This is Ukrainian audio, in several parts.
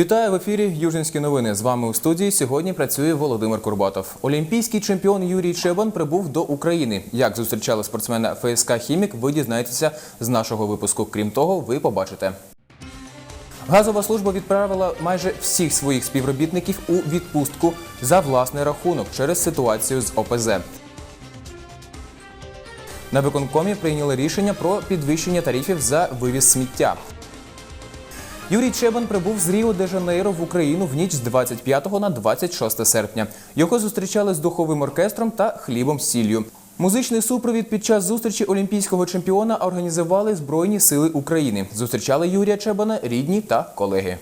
Вітаю в ефірі Южинські новини. З вами у студії сьогодні працює Володимир Курбатов. Олімпійський чемпіон Юрій Чебан прибув до України. Як зустрічали спортсмена ФСК Хімік, ви дізнаєтеся з нашого випуску. Крім того, ви побачите. Газова служба відправила майже всіх своїх співробітників у відпустку за власний рахунок через ситуацію з ОПЗ. На виконкомі прийняли рішення про підвищення тарифів за вивіз сміття. Юрій Чебан прибув з Ріо де Жанейро в Україну в ніч з 25 на 26 серпня. Його зустрічали з духовим оркестром та хлібом з сіллю. Музичний супровід під час зустрічі олімпійського чемпіона організували Збройні сили України. Зустрічали Юрія Чебана рідні та колеги.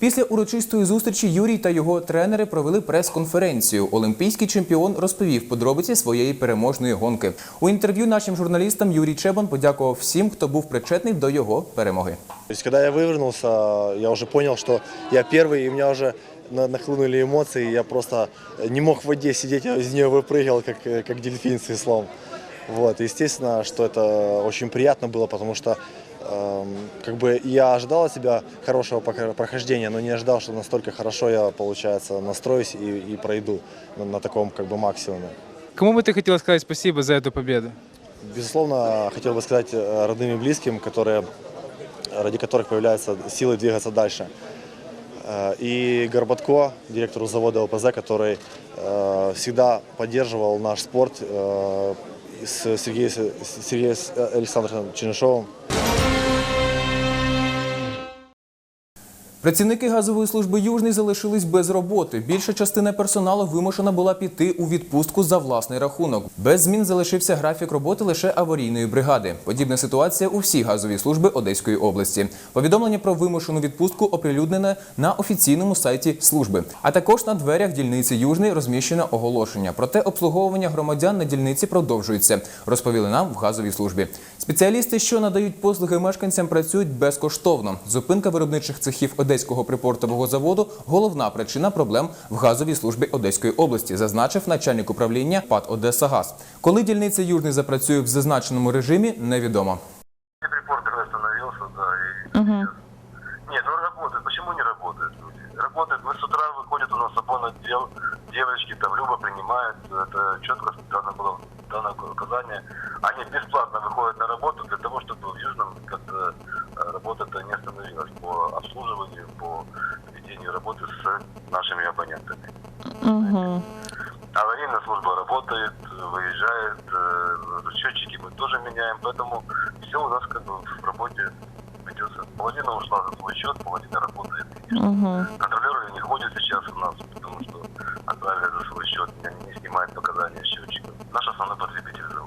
Після урочистої зустрічі Юрій та його тренери провели прес-конференцію. Олімпійський чемпіон розповів подробиці своєї переможної гонки. У інтерв'ю нашим журналістам Юрій Чебан подякував всім, хто був причетний до його перемоги. То есть, когда я вывернулся, я уже понял, что я первый, и у меня уже на- нахлынули эмоции, я просто не мог в воде сидеть, я из нее выпрыгивал, как, э, как дельфин с веслом. Вот, естественно, что это очень приятно было, потому что эм, как бы я ожидал от себя хорошего прохождения, но не ожидал, что настолько хорошо я, получается, настроюсь и, и пройду на, на таком как бы максимуме. Кому бы ты хотел сказать спасибо за эту победу? Безусловно, хотел бы сказать э, родным и близким, которые, ради которых появляются силы двигаться дальше. Э, И Горбатко, директору завода ОПЗ, который э, всегда поддерживал наш спорт с Сергеем, Сергеем Александровичем Чернышовым. Працівники газової служби Южний залишились без роботи. Більша частина персоналу вимушена була піти у відпустку за власний рахунок. Без змін залишився графік роботи лише аварійної бригади. Подібна ситуація у всій газовій служби Одеської області. Повідомлення про вимушену відпустку оприлюднене на офіційному сайті служби. А також на дверях дільниці Южний розміщено оголошення. Проте обслуговування громадян на дільниці продовжується, розповіли нам в газовій службі. Спеціалісти, що надають послуги мешканцям, працюють безкоштовно. Зупинка виробничих цехів Одеського припортового заводу головна причина проблем в газовій службі Одеської області, зазначив начальник управління ПАД «Одесагаз». Коли дільниця Южний запрацює в зазначеному режимі, невідомо. Репортер остановился, да. И... Нет, ну работает. Почему не работает? Работает. Мы с утра выходят у нас обон отдел, девочки там Люба принимает. Это четко дано было дано указание. Они бесплатно выходят на работу Ведению работы с нашими абонентами. Аварийная служба работает, выезжает, э, счетчики мы тоже меняем, поэтому все у нас как бы в работе ведется. Половина ушла за свой счет, половина работает, конечно. Контролеры не ходят сейчас у нас, потому что отправили за свой счет, не, не снимают показания счетчиков. Наш основной потребитель.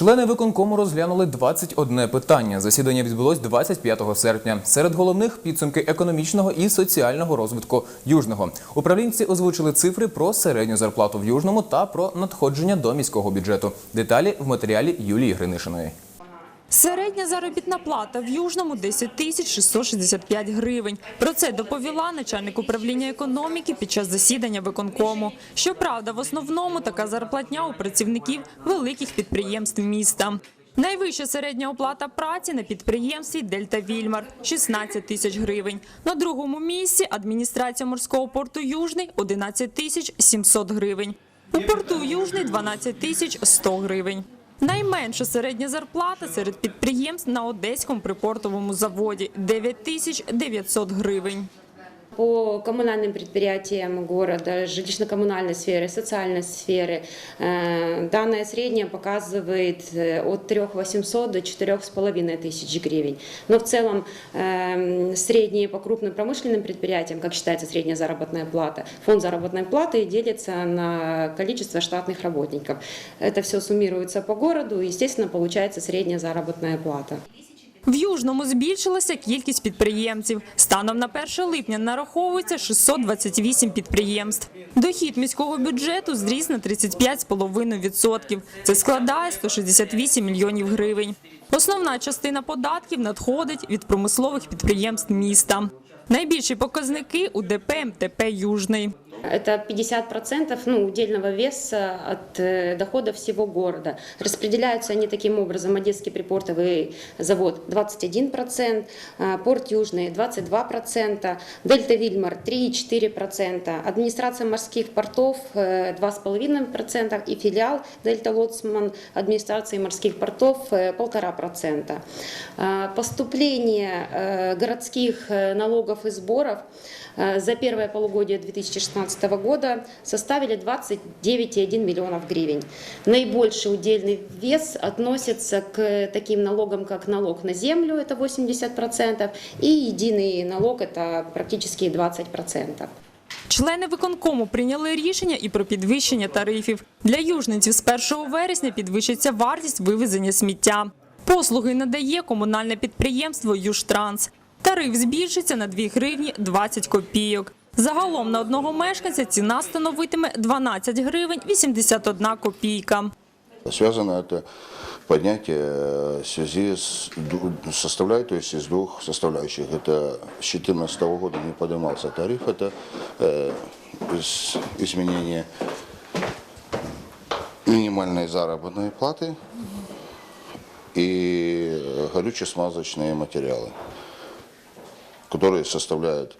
Члени виконкому розглянули 21 питання. Засідання відбулось 25 серпня. Серед головних підсумки економічного і соціального розвитку Южного. Управлінці озвучили цифри про середню зарплату в Южному та про надходження до міського бюджету. Деталі в матеріалі Юлії Гринишиної. Середня заробітна плата в Южному 10 тисяч 665 гривень. Про це доповіла начальник управління економіки під час засідання виконкому. Щоправда, в основному така зарплатня у працівників великих підприємств міста. Найвища середня оплата праці на підприємстві Дельта Вільмар 16 тисяч гривень. На другому місці адміністрація морського порту Южний 11 тисяч 700 гривень. У порту Южний 12 тисяч 100 гривень. Найменша середня зарплата серед підприємств на Одеському припортовому заводі 9 тисяч 900 гривень. По коммунальным предприятиям города, жилищно-коммунальной сферы, социальной сферы, э, данная средняя показывает э, от 3 800 до 4,5 тысяч гривен. Но в целом э, средние по крупным промышленным предприятиям, как считается средняя заработная плата, фонд заработной платы делится на количество штатных работников. Это все суммируется по городу, и, естественно, получается средняя заработная плата. В Южному збільшилася кількість підприємців. Станом на 1 липня нараховується 628 підприємств. Дохід міського бюджету зріс на 35,5%. Це складає 168 мільйонів гривень. Основна частина податків надходить від промислових підприємств міста. Найбільші показники у ДП МТП Южний. Это 50% ну, удельного веса от э, дохода всего города. Распределяются они таким образом. Одесский припортовый завод 21%, а, порт Южный 22%, Дельта Вильмар 3,4%, администрация морских портов э, 2,5% и филиал Дельта Лоцман администрации морских портов э, 1,5%. А, Поступление э, городских э, налогов и сборов э, за первое полугодие 2016 года составили 29,1 миллионов гривен. Наибольший удельный вес относится к таким налогам, как налог на землю, это 80%, и единый налог, это практически 20%. Члени виконкому прийняли рішення і про підвищення тарифів. Для южненців з 1 вересня підвищиться вартість вивезення сміття. Послуги надає комунальне підприємство «Южтранс». Тариф збільшиться на 2 гривні 20 копійок. Загалом на одного мешканця ціна становитиме 12 гривень 81 копійка. Связано это поднятие э, в связи с ду- составляет, то есть из двух составляющих. Это с 2014 года не поднимался тариф, это э, из- изменение минимальной заработной платы и горюче-смазочные материалы, которые составляют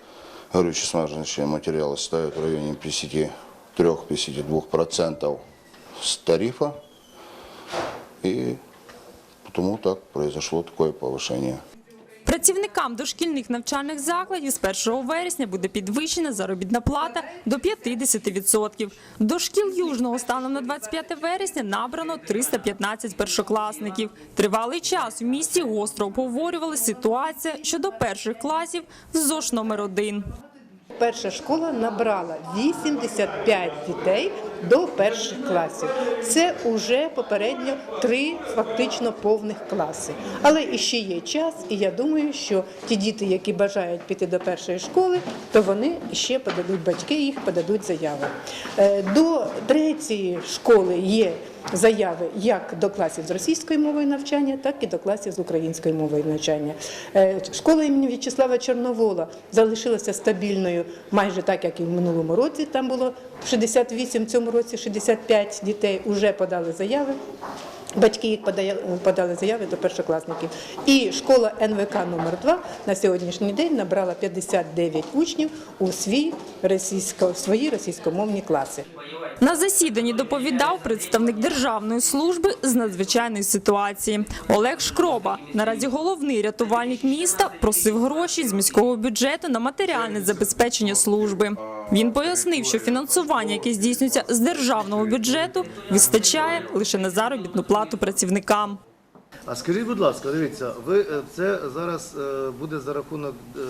горючі смажені матеріали ставлять в районі 53-52% з тарифа. и потому так произошло такое повышение. Працівникам дошкільних навчальних закладів з 1 вересня буде підвищена заробітна плата до 50%. До шкіл Южного станом на 25 вересня набрано 315 першокласників. Тривалий час в місті гостро обговорювали ситуація щодо перших класів в ЗОШ номер 1 Перша школа набрала 85 дітей до перших класів. Це вже попередньо три фактично повних класи. Але іще є час, і я думаю, що ті діти, які бажають піти до першої школи, то вони ще подадуть батьки, їх подадуть заяви. Е, До третьої школи є заяви як до класів з російською мовою навчання, так і до класів з українською мовою навчання. Е, Школа імені В'ячеслава Чорновола залишилася стабільною майже так, як і в минулому році. Там було 68, в цьому році 65 дітей вже подали заяви. Батьки їх подає- подали заяви до першокласників. І школа НВК номер 2 на сьогоднішній день набрала 59 учнів у свій російсько, свої російськомовні класи. На засіданні доповідав представник Державної служби з надзвичайної ситуації Олег Шкроба. Наразі головний рятувальник міста просив гроші з міського бюджету на матеріальне забезпечення служби. Він пояснив, що фінансування, яке здійснюється з державного бюджету, вистачає лише на заробітну плату працівникам. А скажіть, будь ласка, дивіться, ви е, це зараз е, буде за рахунок е,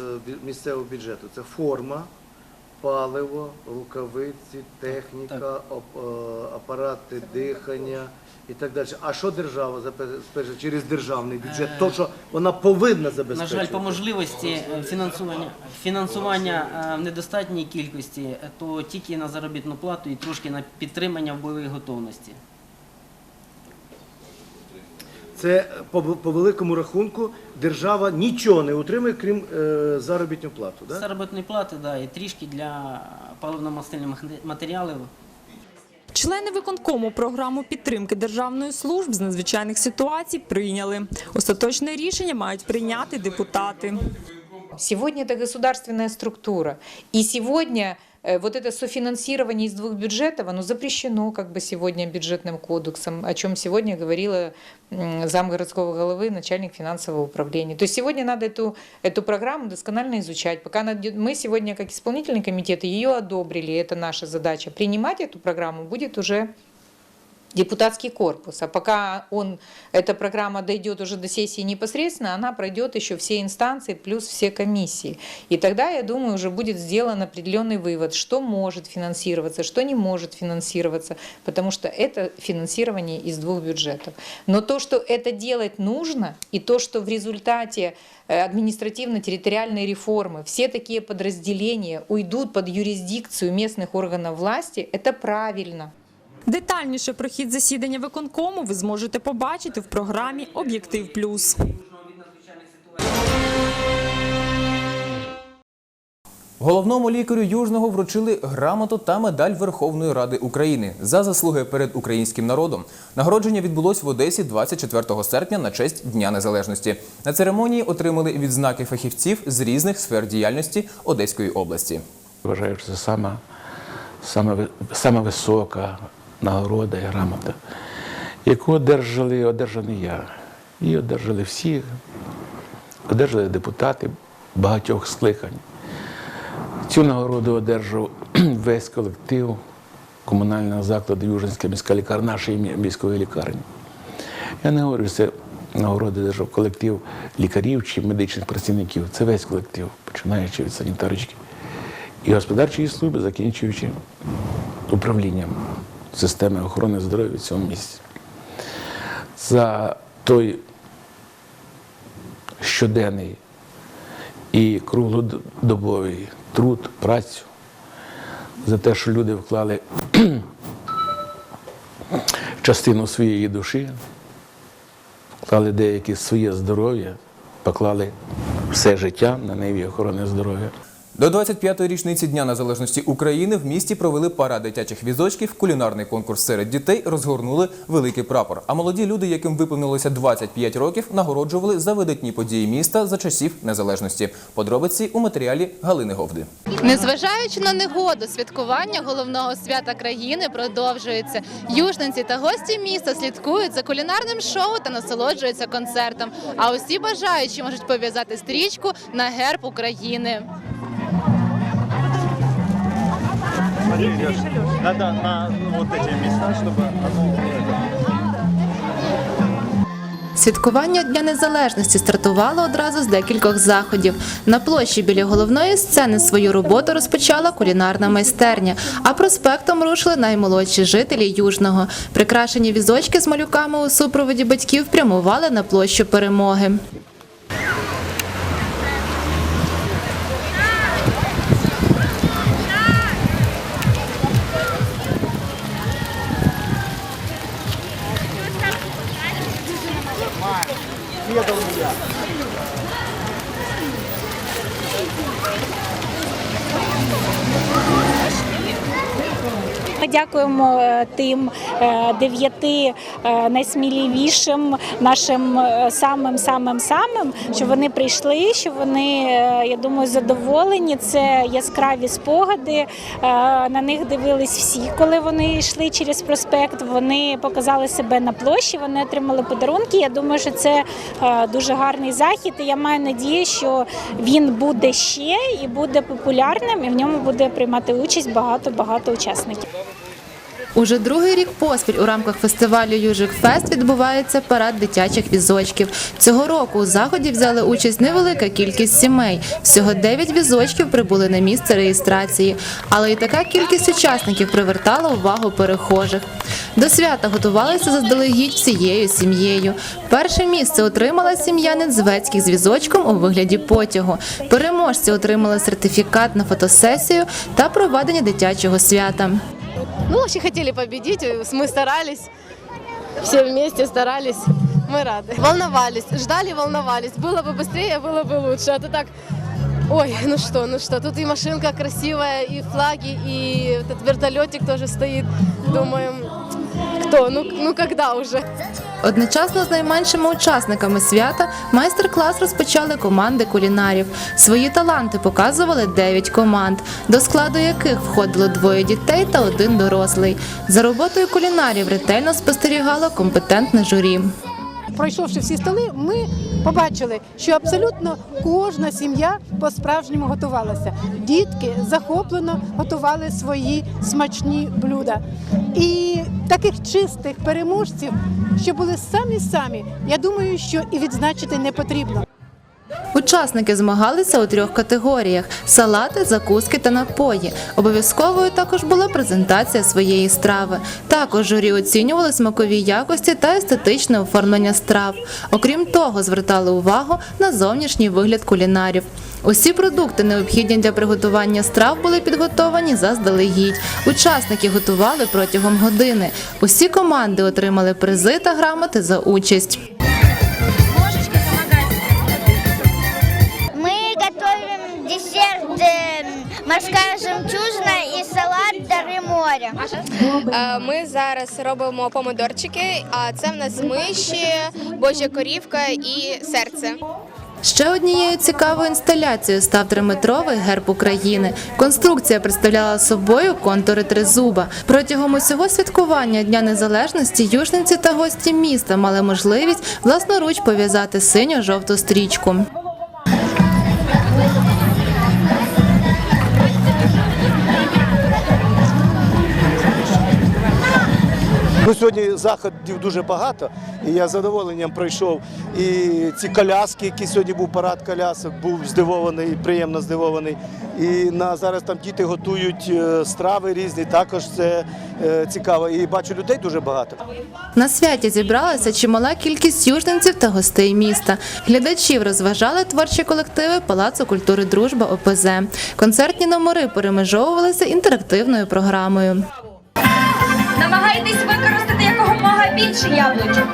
місцевого бюджету. Це форма, паливо, рукавиці, техніка, апарати дихання і так далі. А що держава забезпечує через державний бюджет? То, що вона повинна забезпечити? На жаль, по можливості е, фінансування, фінансування е, в недостатній кількості, е, то тільки на заробітну плату і трошки на підтримання в бойовій готовності. Це по, по великому рахунку держава нічого не утримує, крім е, заробітну плату. Да? Заробітної плати, да, і трішки для паливно-мастильних матеріалів. Члени виконкому програму підтримки державної служб з надзвичайних ситуацій прийняли. Остаточне рішення мають прийняти депутати. Сегодня это государственная структура. И сегодня вот это софинансирование из двух бюджетов, оно запрещено как бы сегодня бюджетным кодексом, о чем сегодня говорила м, зам городского головы, начальник финансового управления. То есть сегодня надо эту, эту программу досконально изучать. Пока она идет- мы сегодня, как исполнительный комитет, ее одобрили, это наша задача. Принимать эту программу будет уже депутатский корпус. А пока он, эта программа дойдет уже до сессии непосредственно, она пройдет еще все инстанции плюс все комиссии. И тогда, я думаю, уже будет сделан определенный вывод, что может финансироваться, что не может финансироваться, потому что это финансирование из двух бюджетов. Но то, что это делать нужно, и то, что в результате э, административно-территориальной реформы все такие подразделения уйдут под юрисдикцию местных органов власти, это правильно. Детальніше про хід засідання виконкому ви зможете побачити в програмі Об'єктив Плюс. Головному лікарю Южного вручили грамоту та медаль Верховної Ради України за заслуги перед українським народом. Нагородження відбулось в Одесі 24 серпня на честь Дня Незалежності. На церемонії отримали відзнаки фахівців з різних сфер діяльності Одеської області. Вважаю, що це сама, сама, сама висока нагорода і грамота, яку одержали, одержаний я. І одержали всі, одержали депутати багатьох скликань. Цю нагороду одержав весь колектив комунального закладу Южинська міська лікарня, нашої міської лікарні. Я не говорю, що це нагороди держав колектив лікарів чи медичних працівників. Це весь колектив, починаючи від санітарочки і господарчої служби, закінчуючи управлінням системи охорони здоров'я в цьому місці. За той щоденний і круглодобовий труд, працю, за те, що люди вклали частину своєї душі, вклали деяке своє здоров'я, поклали все життя на ниві охорони здоров'я. До 25-ї річниці Дня Незалежності України в місті провели парад дитячих візочків, кулінарний конкурс серед дітей, розгорнули великий прапор. А молоді люди, яким виповнилося 25 років, нагороджували за видатні події міста за часів незалежності. Подробиці у матеріалі Галини Говди. Незважаючи на негоду, святкування головного свята країни продовжується. Южненці та гості міста слідкують за кулінарним шоу та насолоджуються концертом. А усі бажаючі можуть пов'язати стрічку на герб України. Надо на вот эти места, чтобы оно... Святкування Дня Незалежності стартувало одразу з декількох заходів. На площі біля головної сцени свою роботу розпочала кулінарна майстерня, а проспектом рушили наймолодші жителі Южного. Прикрашені візочки з малюками у супроводі батьків прямували на площу перемоги. Дякуємо е, тим е, дев'яти е, найсміливішим нашим самим самим самим, що вони прийшли, що вони, я думаю, задоволені. Це яскраві спогади. На них дивились всі, коли вони йшли через проспект. Вони показали себе на площі, вони отримали подарунки. Я думаю, що це дуже гарний захід. І я маю надію, що він буде ще і буде популярним, і в ньому буде приймати участь багато багато учасників. Уже другий рік поспіль у рамках фестивалю Южик Фест відбувається парад дитячих візочків. Цього року у заході взяли участь невелика кількість сімей. Всього 9 візочків прибули на місце реєстрації, але і така кількість учасників привертала увагу перехожих. До свята готувалися заздалегідь всією сім'єю. Перше місце отримала сім'я Недзвецьких з візочком у вигляді потягу. Переможці отримали сертифікат на фотосесію та проведення дитячого свята. Ну, очень хотели победить, мы старались, все вместе старались, мы рады. Волновались, ждали, волновались. Было бы быстрее, было бы лучше. А то так, ой, ну что, ну что, тут и машинка красивая, и флаги, и этот вертолетик тоже стоит. Думаем, кто, ну, ну когда уже? Одночасно з найменшими учасниками свята майстер-клас розпочали команди кулінарів. Свої таланти показували 9 команд, до складу яких входило двоє дітей та один дорослий. За роботою кулінарів ретельно спостерігало компетентне журі. Пройшовши всі столи, ми побачили, що абсолютно кожна сім'я по-справжньому готувалася. Дітки захоплено готували свої смачні блюда. І таких чистих переможців, що були самі самі, я думаю, що і відзначити не потрібно. Учасники змагалися у трьох категоріях: салати, закуски та напої. Обов'язковою також була презентація своєї страви. Також журі оцінювали смакові якості та естетичне оформлення страв. Окрім того, звертали увагу на зовнішній вигляд кулінарів. Усі продукти, необхідні для приготування страв, були підготовані заздалегідь. Учасники готували протягом години. Усі команди отримали призи та грамоти за участь. Морська жемчужина і салат дари моря. Е, Ми зараз робимо помидорчики, а це в нас миші, божа корівка і серце. Ще однією цікавою інсталяцією став триметровий герб України. Конструкція представляла собою контури тризуба. Протягом усього святкування Дня Незалежності южниці та гості міста мали можливість власноруч пов'язати синьо-жовту стрічку. Ну, сьогодні заходів дуже багато, і я з задоволенням пройшов. І ці коляски, які сьогодні був парад колясок, був здивований, приємно здивований. І на зараз там діти готують е, страви різні, також це е, цікаво. І бачу людей дуже багато. На святі зібралася чимала кількість южненців та гостей міста. Глядачів розважали творчі колективи Палацу культури Дружба ОПЗ. Концертні номери перемежовувалися інтерактивною програмою. Намагайтесь використати якомога більше яблучок.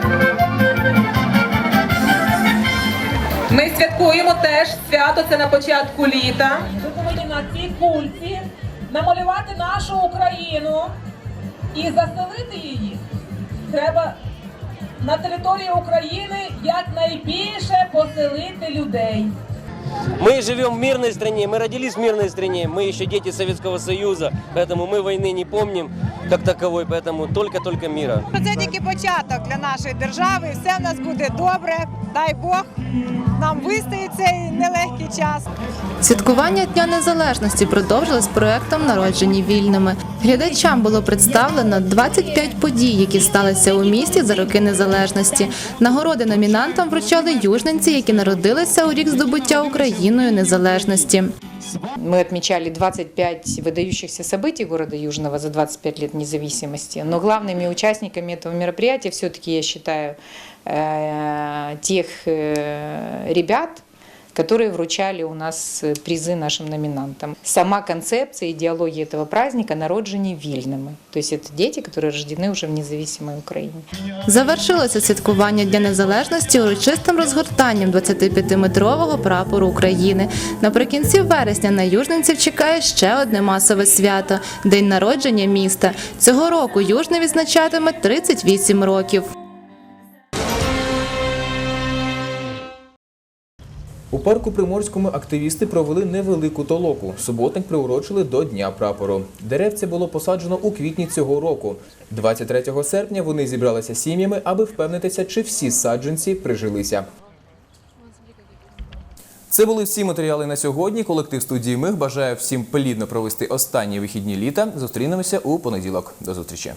Ми святкуємо теж свято. Це на початку літа. Ми повинні на цій кульці намалювати нашу Україну і заселити її. Треба на території України якнайбільше поселити людей. Мы живем в мирной стране, мы родились в мирной стране, мы еще дети Советского Союза, поэтому мы войны не помним как таковой, поэтому только-только мира. Це тільки початок для нашої держави. Все в нас буде добре. Дай Бог нам вистоїть цей нелегкий час. Святкування Дня Незалежності продовжилось проектом Народжені вільними. Глядачам було представлено 25 подій, які сталися у місті за роки незалежності. Нагороди номінантам вручали южненці, які народилися у рік здобуття Україною незалежності. Мы отмечали 25 выдающихся событий города Южного за 25 лет независимости. Но главными участниками этого мероприятия все-таки, я считаю, э, тех э, ребят, которые вручали у нас э, призы нашим номинантам. Сама концепция, идеология этого праздника народжені вільними. То есть это дети, которые рождены уже в независимой Украине. Завершилося святкування Дня Незалежності урочистим розгортанням 25-метрового прапору України. Наприкінці вересня на южненців чекає ще одне масове свято день народження міста. Цього року Южне відзначатиме 38 років. У парку Приморському активісти провели невелику толоку. Суботник приурочили до Дня прапору. Деревця було посаджено у квітні цього року. 23 серпня вони зібралися сім'ями, аби впевнитися, чи всі саджанці прижилися. Це були всі матеріали на сьогодні. Колектив студії Миг бажає всім плідно провести останні вихідні літа. Зустрінемося у понеділок. До зустрічі.